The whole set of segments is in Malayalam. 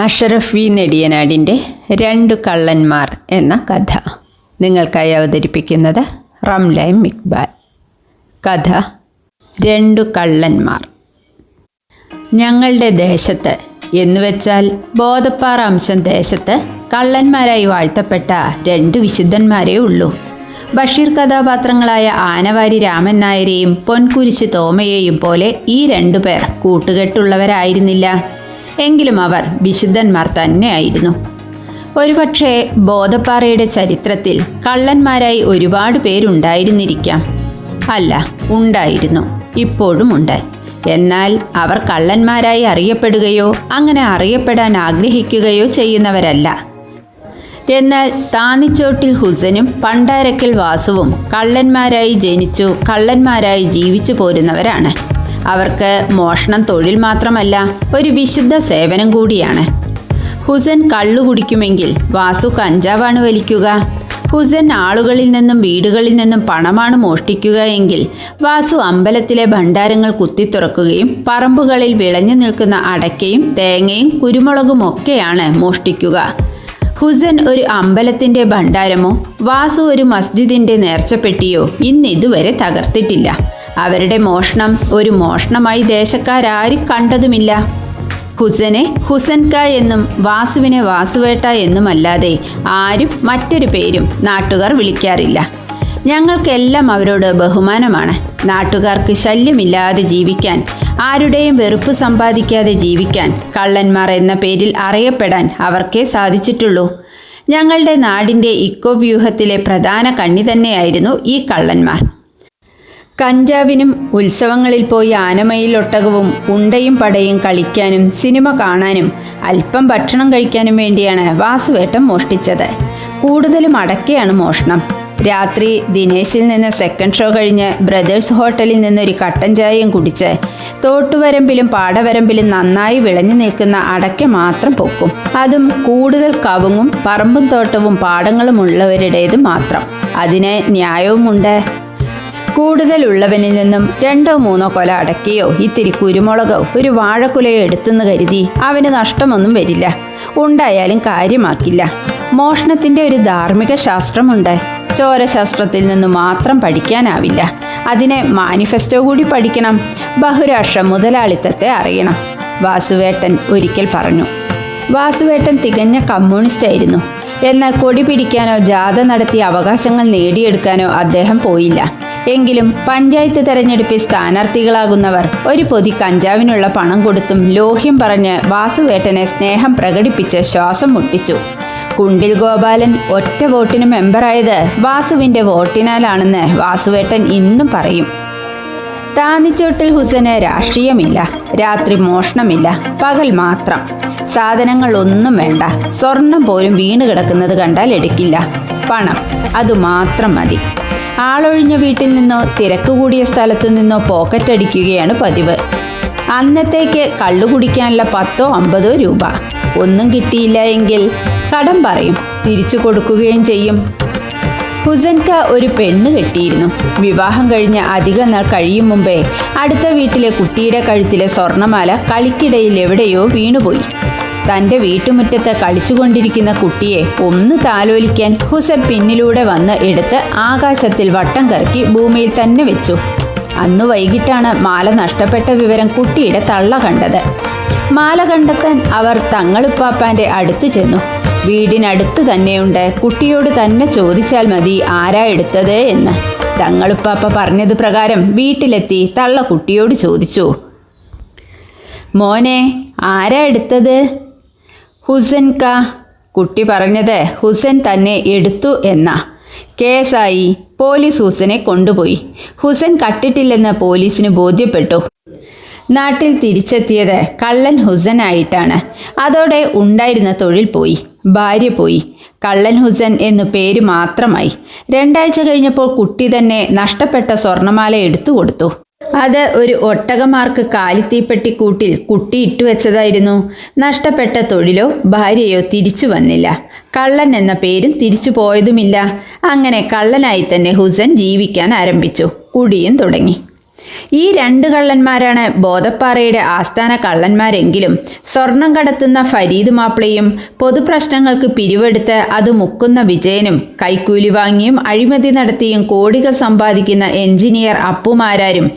അഷറഫ് വി നെടിയനാടിന്റെ രണ്ടു കള്ളന്മാർ എന്ന കഥ നിങ്ങൾക്കായി അവതരിപ്പിക്കുന്നത് റംലൈം ഇക്ബാൽ. കഥ രണ്ടു കള്ളന്മാർ. ഞങ്ങളുടെ ദേശത്ത് എന്നുവെച്ചാൽ ബോധപ്പാറ അംശം ദേശത്ത് കള്ളന്മാരായി വാഴ്ത്തപ്പെട്ട രണ്ട് വിശുദ്ധന്മാരേ ഉള്ളൂ. ബഷീർ കഥാപാത്രങ്ങളായ ആനവാരി രാമൻ നായരെയും പൊൻകുരിശ് തോമയെയും പോലെ ഈ രണ്ടുപേർ കൂട്ടുകെട്ടുള്ളവരായിരുന്നില്ല. എങ്കിലും അവർ വിശുദ്ധന്മാർ തന്നെയായിരുന്നു. ഒരുപക്ഷെ ബോധപ്പാറയുടെ ചരിത്രത്തിൽ കള്ളന്മാരായി ഒരുപാട് പേരുണ്ടായിരുന്നിരിക്കാം. അല്ല ഉണ്ടായിരുന്നു. ഇപ്പോഴും ഉണ്ട്. എന്നാൽ അവർ കള്ളന്മാരായി അറിയപ്പെടുകയോ അങ്ങനെ അറിയപ്പെടാൻ ആഗ്രഹിക്കുകയോ ചെയ്യുന്നവരല്ല. എന്നാൽ താന്നിച്ചോട്ടിൽ ഹുസനും പണ്ടാരക്കൽ വാസുവും കള്ളന്മാരായി ജനിച്ചു കള്ളന്മാരായി ജീവിച്ചു പോരുന്നവരാണ്. അവർക്ക് മോഷണം തൊഴിൽ മാത്രമല്ല ഒരു വിശുദ്ധ സേവനം കൂടിയാണ്. ഹുസൻ കള്ളു കുടിക്കുമെങ്കിൽ വാസു കഞ്ചാവാണ് വലിക്കുക. ഹുസൻ ആളുകളിൽ നിന്നും വീടുകളിൽ നിന്നും പണമാണ് മോഷ്ടിക്കുക എങ്കിൽ വാസു അമ്പലത്തിലെ ഭണ്ഡാരങ്ങൾ കുത്തിത്തുറക്കുകയും പറമ്പുകളിൽ വിളഞ്ഞു നിൽക്കുന്ന അടയ്ക്കയും തേങ്ങയും കുരുമുളകും ഒക്കെയാണ് മോഷ്ടിക്കുക. ഹുസൻ ഒരു അമ്പലത്തിന്റെ ഭണ്ഡാരമോ വാസു ഒരു മസ്ജിദിന്റെ നേർച്ചപ്പെട്ടിയോ ഇന്നിതുവരെ തകർത്തിട്ടില്ല. അവരുടെ മോഷണം ഒരു മോഷണമായി ദേശക്കാരും കണ്ടതുമില്ല. ഹുസനെ ഹുസൻക എന്നും വാസുവിനെ വാസുവേട്ട എന്നുമല്ലാതെ ആരും മറ്റൊരു പേരും നാട്ടുകാർ വിളിക്കാറില്ല. ഞങ്ങൾക്കെല്ലാം അവരോട് ബഹുമാനമാണ്. നാട്ടുകാർക്ക് ശല്യമില്ലാതെ ജീവിക്കാൻ ആരുടെയും വെറുപ്പ് സമ്പാദിക്കാതെ ജീവിക്കാൻ കള്ളന്മാർ എന്ന പേരിൽ അറിയപ്പെടാൻ അവർക്കേ സാധിച്ചിട്ടുള്ളൂ. ഞങ്ങളുടെ നാടിന്റെ ഇക്കോ വ്യൂഹത്തിലെ പ്രധാന കണ്ണി തന്നെയായിരുന്നു ഈ കള്ളന്മാർ. കഞ്ചാവിനും ഉത്സവങ്ങളിൽ പോയി ആനമയിൽ ഒട്ടകവും ഉണ്ടയും പടയും കളിക്കാനും സിനിമ കാണാനും അല്പം ഭക്ഷണം കഴിക്കാനും വേണ്ടിയാണ് വാസുവേട്ടം മോഷ്ടിച്ചത്. കൂടുതലും അടക്കയാണ് മോഷണം. രാത്രി ദിനേശിൽ നിന്ന് സെക്കൻഡ് ഷോ കഴിഞ്ഞ് ബ്രദേഴ്സ് ഹോട്ടലിൽ നിന്നൊരു കട്ടൻ ചായയും കുടിച്ച് തോട്ടുവരമ്പിലും പാടവരമ്പിലും നന്നായി വിളഞ്ഞു നിൽക്കുന്ന അടയ്ക്ക മാത്രം പൊക്കും. അതും കൂടുതൽ കവുങ്ങും പറമ്പും തോട്ടവും പാടങ്ങളും ഉള്ളവരുടേത് മാത്രം. അതിന് ന്യായവുമുണ്ട്. കൂടുതലുള്ളവനിൽ നിന്നും രണ്ടോ മൂന്നോ കൊല അടക്കിയോ ഇത്തിരി കുരുമുളകോ ഒരു വാഴക്കുലയോ എടുത്തെന്ന് കരുതി അവന് നഷ്ടമൊന്നും വരില്ല. ഉണ്ടായാലും കാര്യമാക്കില്ല. മോഷണത്തിന്റെ ഒരു ധാർമ്മിക ശാസ്ത്രമുണ്ട്. ചോരശാസ്ത്രത്തിൽ നിന്ന് മാത്രം പഠിക്കാനാവില്ല. അതിനെ മാനിഫെസ്റ്റോ കൂടി പഠിക്കണം. ബഹുരാഷ്ട്ര മുതലാളിത്തത്തെ അറിയണം. വാസുവേട്ടൻ ഒരിക്കൽ പറഞ്ഞു. വാസുവേട്ടൻ തികഞ്ഞ കമ്മ്യൂണിസ്റ്റ് ആയിരുന്നു. എന്നാൽ കൊടി പിടിക്കാനോ ജാഥ നടത്തി അവകാശങ്ങൾ നേടിയെടുക്കാനോ അദ്ദേഹം പോയില്ല. എങ്കിലും പഞ്ചായത്ത് തെരഞ്ഞെടുപ്പിൽ സ്ഥാനാർത്ഥികളാകുന്നവർ ഒരു പൊതി കഞ്ചാവിനുള്ള പണം കൊടുത്തും ലോഹ്യം പറഞ്ഞ് വാസുവേട്ടനെ സ്നേഹം പ്രകടിപ്പിച്ച് ശ്വാസം മുട്ടിച്ചു. കുണ്ടിൽ ഗോപാലൻ ഒറ്റ വോട്ടിന് മെമ്പറായത് വാസുവിന്റെ വോട്ടിനാലാണെന്ന് വാസുവേട്ടൻ ഇന്നും പറയും. താന്നിച്ചോട്ടിൽ ഹുസന് രാഷ്ട്രീയമില്ല രാത്രി മോഷണമില്ല പകൽ മാത്രം. സാധനങ്ങൾ ഒന്നും വേണ്ട സ്വർണം പോലും വീണ് കിടക്കുന്നത് കണ്ടാൽ എടുക്കില്ല. പണം അതുമാത്രം മതി. ആളൊഴിഞ്ഞ വീട്ടിൽ നിന്നോ തിരക്ക് കൂടിയ സ്ഥലത്തു നിന്നോ പോക്കറ്റ് അടിക്കുകയാണ് പതിവ്. അന്നത്തേക്ക് കള്ളു കുടിക്കാനുള്ള പത്തോ അമ്പതോ രൂപ. ഒന്നും കിട്ടിയില്ല എങ്കിൽ കടം പറയും. തിരിച്ചു കൊടുക്കുകയും ചെയ്യും. ഹുസൻക ഒരു പെണ്ണ് കെട്ടിയിരുന്നു. വിവാഹം കഴിഞ്ഞ് അധികം നാൾ കഴിയും മുമ്പേ അടുത്ത വീട്ടിലെ കുട്ടിയുടെ കഴുത്തിലെ സ്വർണമാല കളിക്കിടയിൽ എവിടെയോ വീണുപോയി. തന്റെ വീട്ടുമുറ്റത്ത് കളിച്ചുകൊണ്ടിരിക്കുന്ന കുട്ടിയെ ഒന്ന് താലോലിക്കാൻ ഹുസൻ പിന്നിലൂടെ വന്ന് എടുത്ത് ആകാശത്തിൽ വട്ടം കറക്കി ഭൂമിയിൽ തന്നെ വെച്ചു. അന്ന് വൈകിട്ടാണ് മാല നഷ്ടപ്പെട്ട വിവരം കുട്ടിയുടെ തള്ള കണ്ടത്. മാല കണ്ടെത്താൻ അവർ തങ്ങളുപ്പാപ്പാന്റെ അടുത്തു ചെന്നു. വീടിനടുത്ത് തന്നെയുണ്ട്. കുട്ടിയോട് തന്നെ ചോദിച്ചാൽ മതി ആരാ എടുത്തത് എന്ന്. തങ്ങളുപ്പാപ്പ പറഞ്ഞത് പ്രകാരം വീട്ടിലെത്തി തള്ള കുട്ടിയോട് ചോദിച്ചു. മോനെ ആരാ എടുത്തത്? ഹുസൻ കാ കുട്ടി പറഞ്ഞത് ഹുസൻ തന്നെ എടുത്തു എന്ന കേസായി പോലീസ് ഹുസനെ കൊണ്ടുപോയി. ഹുസൻ കട്ടിട്ടില്ലെന്ന് പോലീസിന് ബോധ്യപ്പെട്ടു. നാട്ടിൽ തിരിച്ചെത്തിയത് കള്ളൻ ഹുസനായിട്ടാണ്. അതോടെ ഉണ്ടായിരുന്ന തൊഴിൽ പോയി ഭാര്യ പോയി. കള്ളൻ ഹുസൻ എന്നു പേര് മാത്രമായി. രണ്ടാഴ്ച കഴിഞ്ഞപ്പോൾ കുട്ടി തന്നെ നഷ്ടപ്പെട്ട സ്വർണമാല എടുത്തു കൊടുത്തു. അത് ഒരു ഒട്ടകമാർക്ക് കാലിത്തീപ്പെട്ടിക്കൂട്ടിൽ കുട്ടിയിട്ട് ഇട്ടുവെച്ചതായിരുന്നു നഷ്ടപ്പെട്ട തൊഴിലോ ഭാര്യയോ തിരിച്ചു വന്നില്ല. കള്ളൻ എന്ന പേരും തിരിച്ചു പോയതുമില്ല. അങ്ങനെ കള്ളനായി തന്നെ ഹുസൻ ജീവിക്കാൻ ആരംഭിച്ചു. കുടിയും തുടങ്ങി. ഈ രണ്ട് കള്ളന്മാരാണ് ബോധപ്പാറയുടെ ആസ്ഥാന കള്ളന്മാരെങ്കിലും. സ്വർണം കടത്തുന്ന ഫരീദ് മാപ്പിളയും പൊതുപ്രശ്നങ്ങൾക്ക് പിരിവെടുത്ത് അത് മുക്കുന്ന വിജയനും കൈക്കൂലി വാങ്ങിയും അഴിമതി നടത്തിയും കോടികൾ സമ്പാദിക്കുന്ന എഞ്ചിനീയർ അപ്പുമാരാരും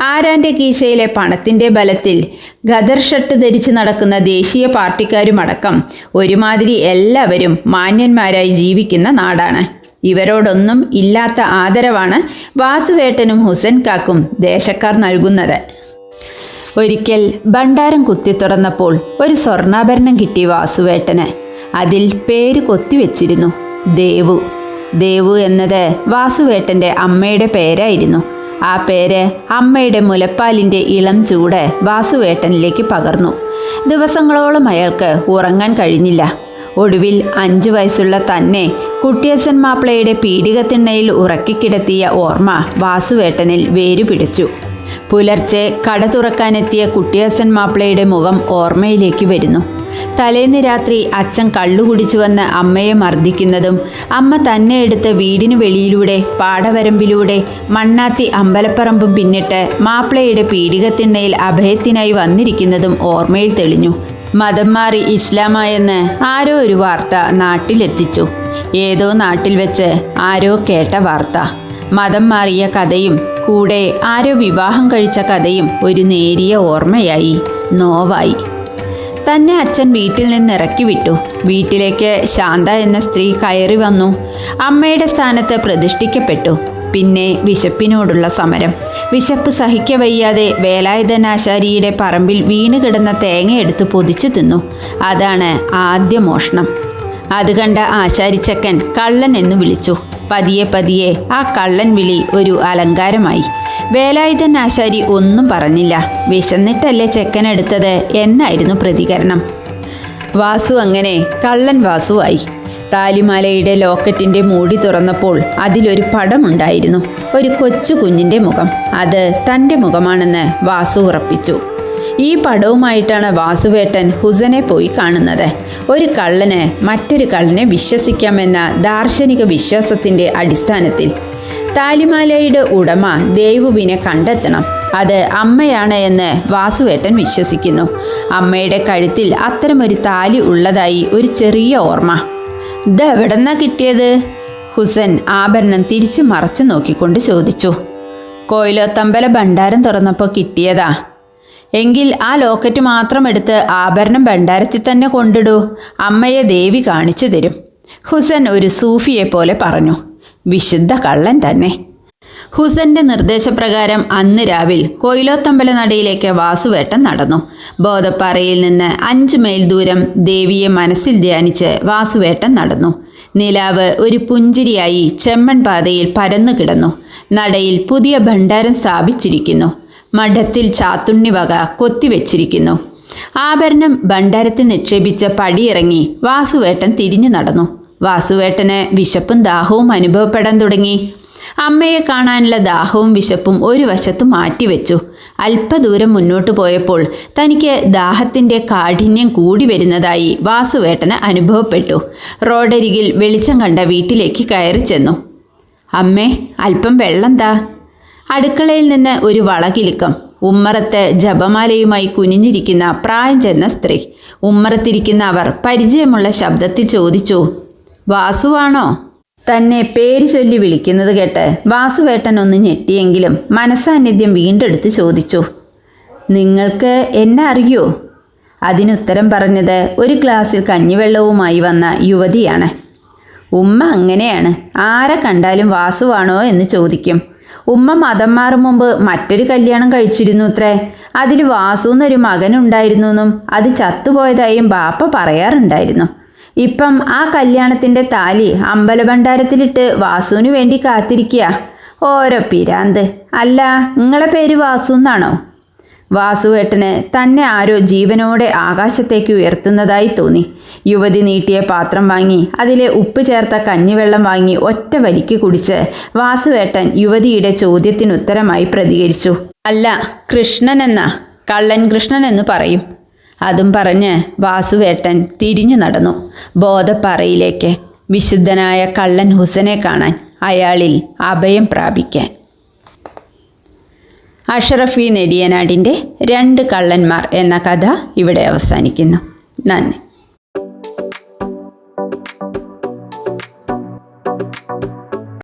ആരാന്റെ കീശയിലെ പണത്തിന്റെ ബലത്തിൽ ഗദർ ഷർട്ട് ധരിച്ച് നടക്കുന്ന ദേശീയ പാർട്ടിക്കാരുമടക്കം ഒരുമാതിരി എല്ലാവരും മാന്യന്മാരായി ജീവിക്കുന്ന നാടാണ്. ഇവരോടൊന്നും ഇല്ലാത്ത ആദരവാണ് വാസുവേട്ടനും ഹുസൻ കാക്കും ദേശക്കാർ നൽകുന്നത്. ഒരിക്കൽ ഭണ്ഡാരം കുത്തി തുറന്നപ്പോൾ ഒരു സ്വർണാഭരണം കിട്ടി വാസുവേട്ടന്. അതിൽ പേര് കൊത്തിവെച്ചിരുന്നു ദേവു. ദേവു എന്നത് വാസുവേട്ടന്റെ അമ്മയുടെ പേരായിരുന്നു. ആ പേര് അമ്മയുടെ മുലപ്പാലിന്റെ ഇളം ചൂട് വാസുവേട്ടനിലേക്ക് പകർന്നു. ദിവസങ്ങളോളം അയാൾക്ക് ഉറങ്ങാൻ കഴിഞ്ഞില്ല. ഒടുവിൽ അഞ്ചു വയസ്സുള്ള തന്നെ കുട്ടിയസൻ മാപ്പിളയുടെ പീഡികത്തിണ്ണയിൽ ഉറക്കിക്കിടത്തിയ ഓർമ്മ വാസുവേട്ടനിൽ വേരുപിടിച്ചു. പുലർച്ചെ കട തുറക്കാനെത്തിയ കുട്ടിയസൻ മാപ്പിളയുടെ മുഖം ഓർമ്മയിലേക്ക് വരുന്നു. തലേന്ന് രാത്രി അച്ഛൻ കള്ളുകുടിച്ചു വന്ന് അമ്മയെ മർദ്ദിക്കുന്നതും അമ്മ തന്നെ എടുത്ത് വീടിനു വെളിയിലൂടെ പാടവരമ്പിലൂടെ മണ്ണാത്തി അമ്പലപ്പറമ്പും പിന്നിട്ട് മാപ്പിളയുടെ പീഡികത്തിണ്ണയിൽ അഭയത്തിനായി വന്നിരിക്കുന്നതും ഓർമ്മയിൽ തെളിഞ്ഞു. മതം മാറി ഇസ്ലാമായെന്ന് ആരോ ഒരു വാർത്ത നാട്ടിലെത്തിച്ചു. ഏതോ നാട്ടിൽ വെച്ച് ആരോ കേട്ട വാർത്ത. മതം മാറിയ കഥയും കൂടെ ആരോ വിവാഹം കഴിച്ച കഥയും ഒരു നേരിയ ഓർമ്മയായി. നോവായി. തന്നെ അച്ഛൻ വീട്ടിൽ നിന്ന് ഇറക്കി വിട്ടു വീട്ടിലേക്ക് ശാന്ത എന്ന സ്ത്രീ കയറി വന്നു. അമ്മയുടെ സ്ഥാനത്ത് പ്രതിഷ്ഠിക്കപ്പെട്ടു. പിന്നെ വിശപ്പിനോടുള്ള സമരം. വിശപ്പ് സഹിക്കവയ്യാതെ വേലായുധനാശാരിയുടെ പറമ്പിൽ വീണ് കിടന്ന തേങ്ങ എടുത്ത് പൊതിച്ചു തിന്നു. അതാണ് ആദ്യ മോഷണം. അത് കണ്ട ആശാരിച്ചക്കൻ കള്ളൻ എന്ന് വിളിച്ചു. പതിയെ പതിയെ ആ കള്ളൻ വിളി ഒരു അലങ്കാരമായി. വേലായുധൻ ആശാരി ഒന്നും പറഞ്ഞില്ല. വിശന്നിട്ടല്ലേ ചെക്കൻ എടുത്തത് എന്നായിരുന്നു പ്രതികരണം. വാസു അങ്ങനെ കള്ളൻ വാസുവായി. താലിമാലയുടെ ലോക്കറ്റിന്റെ മൂടി തുറന്നപ്പോൾ അതിലൊരു പടമുണ്ടായിരുന്നു. ഒരു കൊച്ചു കുഞ്ഞിന്റെ മുഖം. അത് തന്റെ മുഖമാണെന്ന് വാസു ഉറപ്പിച്ചു. ഈ പടവുമായിട്ടാണ് വാസുവേട്ടൻ ഹുസനെ പോയി കാണുന്നത്. ഒരു കള്ളന് മറ്റൊരു കള്ളനെ വിശ്വസിക്കാമെന്ന ദാർശനിക വിശ്വാസത്തിന്റെ അടിസ്ഥാനത്തിൽ. താലിമാലയുടെ ഉടമ ദേവുവിനെ കണ്ടെത്തണം. അത് അമ്മയാണ് എന്ന് വാസുവേട്ടൻ വിശ്വസിക്കുന്നു. അമ്മയുടെ കഴുത്തിൽ അത്തരമൊരു താലി ഉള്ളതായി ഒരു ചെറിയ ഓർമ്മ. ഇതെവിടെന്നാ കിട്ടിയത്? ഹുസൻ ആഭരണം തിരിച്ചു മറച്ചു നോക്കിക്കൊണ്ട് ചോദിച്ചു. കോയിലോത്തമ്പല ഭണ്ഡാരം തുറന്നപ്പോൾ കിട്ടിയതാ. എങ്കിൽ ആ ലോക്കറ്റ് മാത്രം എടുത്ത് ആഭരണം ഭണ്ഡാരത്തിൽ തന്നെ കൊണ്ടിടൂ. അമ്മയെ ദേവി കാണിച്ചു തരും. ഹുസൻ ഒരു സൂഫിയെ പോലെ പറഞ്ഞു. വിശുദ്ധ കള്ളൻ തന്നെ. ഹുസന്റെ നിർദ്ദേശപ്രകാരം അന്ന് രാവിൽ കൊയിലോത്തമ്പല നടയിലേക്ക് വാസുവേട്ടൻ നടന്നു. ബോധപ്പാറയിൽ നിന്ന് അഞ്ച് മൈൽ ദൂരം ദേവിയെ മനസ്സിൽ ധ്യാനിച്ച് വാസുവേട്ടൻ നടന്നു. നിലാവ് ഒരു പുഞ്ചിരിയായി ചെമ്മൺ പാതയിൽ പരന്നു കിടന്നു. നടയിൽ പുതിയ ഭണ്ഡാരം സ്ഥാപിച്ചിരിക്കുന്നു. മഠത്തിൽ ചാത്തുണ്ണി വക കൊത്തിവെച്ചിരിക്കുന്നു. ആഭരണം ഭണ്ഡാരത്തിൽ നിക്ഷേപിച്ച പടിയിറങ്ങി വാസുവേട്ടൻ തിരിഞ്ഞു നടന്നു. വാസുവേട്ടന് വിശപ്പും ദാഹവും അനുഭവപ്പെടാൻ തുടങ്ങി. അമ്മയെ കാണാനുള്ള ദാഹവും വിശപ്പും ഒരു വശത്ത് മാറ്റിവെച്ചു. അല്പദൂരം മുന്നോട്ട് പോയപ്പോൾ തനിക്ക് ദാഹത്തിന്റെ കാഠിന്യം കൂടി വരുന്നതായി വാസുവേട്ടന് അനുഭവപ്പെട്ടു. റോഡരികിൽ വെളിച്ചം കണ്ട വീട്ടിലേക്ക് കയറി ചെന്നു. അമ്മേ അല്പം വെള്ളം താ. അടുക്കളയിൽ നിന്ന് ഒരു വളകിലുക്കം. ഉമ്മറത്ത് ജപമാലയുമായി കുനിഞ്ഞിരിക്കുന്ന പ്രായം ചെന്ന സ്ത്രീ. ഉമ്മറത്തിരിക്കുന്ന അവർ പരിചയമുള്ള ശബ്ദത്തിൽ ചോദിച്ചു വാസുവാണോ? തന്നെ പേര് ചൊല്ലി വിളിക്കുന്നത് കേട്ട് വാസുവേട്ടൻ ഒന്ന് ഞെട്ടിയെങ്കിലും മനസാന്നിധ്യം വീണ്ടെടുത്ത് ചോദിച്ചു നിങ്ങൾക്ക് എന്നെ അറിയോ? അതിനുത്തരം പറഞ്ഞത് ഒരു ഗ്ലാസ്സിൽ കഞ്ഞിവെള്ളവുമായി വന്ന യുവതിയാണ്. ഉമ്മ അങ്ങനെയാണ്. ആരെ കണ്ടാലും വാസുവാണോ എന്ന് ചോദിക്കും. ഉമ്മ മതം മാറും മുമ്പ് മറ്റൊരു കല്യാണം കഴിച്ചിരുന്നു അത്രേ. അതിൽ വാസു എന്നൊരു മകനുണ്ടായിരുന്നു എന്നും അത് ചത്തുപോയതായും ബാപ്പ പറയാറുണ്ടായിരുന്നു. ഇപ്പം ആ കല്യാണത്തിന്റെ താലി അമ്പലഭണ്ഡാരത്തിലിട്ട് വാസുവിന് വേണ്ടി കാത്തിരിക്കുക ഓരോ പിരാന്ത്. അല്ല നിങ്ങളെ പേര് വാസു എന്നാണോ? വാസുവേട്ടന് തന്നെ ആരോ ജീവനോടെ ആകാശത്തേക്ക് ഉയർത്തുന്നതായി തോന്നി. യുവതി നീട്ടിയ പാത്രം വാങ്ങി അതിലെ ഉപ്പ് ചേർത്ത കഞ്ഞിവെള്ളം വാങ്ങി ഒറ്റ വലിക്ക് കുടിച്ച് വാസുവേട്ടൻ യുവതിയുടെ ചോദ്യത്തിനുത്തരമായി പ്രതികരിച്ചു. അല്ല കൃഷ്ണൻ എന്ന? കള്ളൻ കൃഷ്ണൻ എന്ന് പറയും. അതും പറഞ്ഞ് വാസുവേട്ടൻ തിരിഞ്ഞു നടന്നു. ബോധപ്പാറയിലേക്ക് വിശുദ്ധനായ കള്ളൻ ഹുസനെ കാണാൻ അയാളിൽ അഭയം പ്രാപിക്കാൻ. അഷറഫി നെടിയനാടിന്റെ രണ്ട് കള്ളന്മാർ എന്ന കഥ ഇവിടെ അവസാനിക്കുന്നു. നന്ദി.